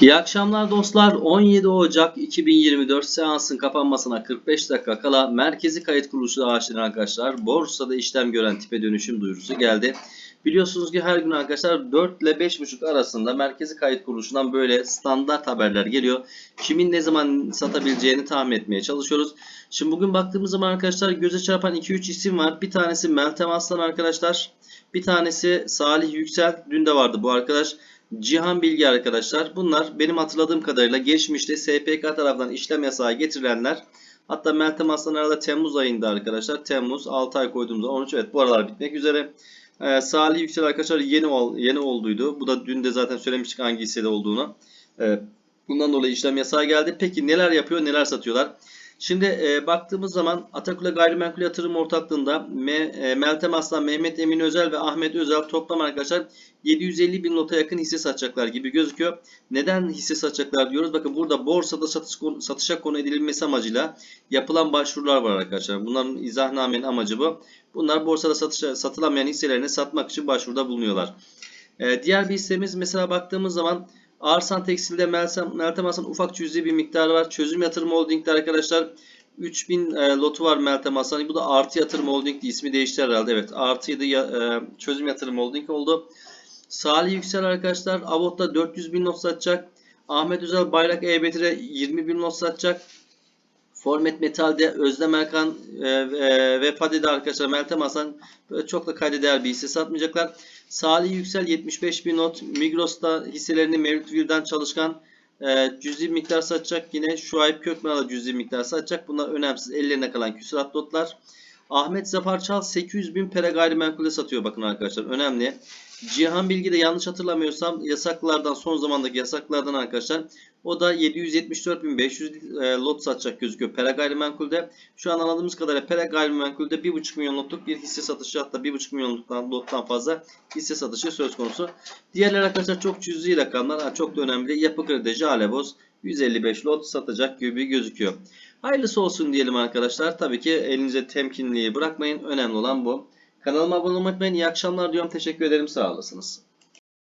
İyi akşamlar dostlar. 17 Ocak 2024 seansın kapanmasına 45 dakika kala merkezi kayıt kuruluşu ağaçları arkadaşlar borsada işlem gören tipe dönüşüm duyurusu geldi. Biliyorsunuz ki her gün arkadaşlar 4 ile 5.30 arasında merkezi kayıt kuruluşundan böyle standart haberler geliyor. Kimin ne zaman satabileceğini tahmin etmeye çalışıyoruz. Şimdi bugün baktığımız zaman arkadaşlar göze çarpan 2-3 isim var. Bir tanesi Meltem Aslan arkadaşlar. Bir tanesi Salih Yüksel. Dün de vardı bu arkadaş. Cihan Bilgi arkadaşlar. Bunlar benim hatırladığım kadarıyla geçmişte SPK tarafından işlem yasağı getirilenler. Hatta Meltem Aslan arada Temmuz ayında arkadaşlar. Temmuz 6 ay koyduğumuzda 13 evet bu aralar bitmek üzere. Ee, Salih Yüksel arkadaşlar yeni ol, yeni olduydu. Bu da dün de zaten söylemiştik hangi hissede olduğunu. Ee, bundan dolayı işlem yasağı geldi. Peki neler yapıyor neler satıyorlar? Şimdi e, baktığımız zaman Atakule Gayrimenkul Yatırım Ortaklığı'nda Me, e, Meltem Aslan, Mehmet Emin Özel ve Ahmet Özel toplam arkadaşlar 750 bin lota yakın hisse satacaklar gibi gözüküyor. Neden hisse satacaklar diyoruz? Bakın burada borsada satış, satışa konu edilmesi amacıyla yapılan başvurular var arkadaşlar. Bunların izahnamenin amacı bu. Bunlar borsada satışa, satılamayan hisselerini satmak için başvuruda bulunuyorlar. E, diğer bir hissemiz mesela baktığımız zaman Arsan Tekstil'de Meltem, Meltem Hasan ufak cüzi bir miktarı var. Çözüm Yatırım Holding'de arkadaşlar 3000 e, lotu var Meltem Hasan. Bu da Artı Yatırım Holding'di. ismi değişti herhalde. Evet Artı'ydı. Ya, e, Çözüm Yatırım Holding oldu. Salih Yüksel arkadaşlar Avot'ta 400 bin lot satacak. Ahmet Özel Bayrak E-Betir'e 20 bin lot satacak. Formet Metal'de Özlem Erkan e, e, ve Pade'de arkadaşlar Meltem Hasan böyle çok da kayda bir hisse satmayacaklar. Salih Yüksel 75 bin not. Migros'ta hisselerini Mevlüt Vildan Çalışkan e, cüzi miktar satacak. Yine Şuayb Kökmen'e da cüzi miktar satacak. Bunlar önemsiz. Ellerine kalan küsurat lotlar. Ahmet Zafer Çal 800 bin pere gayrimenkulde satıyor bakın arkadaşlar. Önemli. Cihan Bilgi de yanlış hatırlamıyorsam yasaklardan son zamandaki yasaklardan arkadaşlar. O da 774.500 e, lot satacak gözüküyor pere gayrimenkulde. Şu an anladığımız kadarıyla pere gayrimenkulde 1.5 milyon lotluk bir hisse satışı hatta 1.5 milyon lottan fazla hisse satışı söz konusu. Diğerleri arkadaşlar çok cüzi rakamlar. Çok da önemli. Yapı Kredi, Jaleboz 155 lot satacak gibi gözüküyor. Hayırlısı olsun diyelim arkadaşlar. Tabii ki elinize temkinliği bırakmayın. Önemli olan bu. Kanalıma abone olmayı unutmayın. İyi akşamlar diyorum. Teşekkür ederim. Sağ olasınız.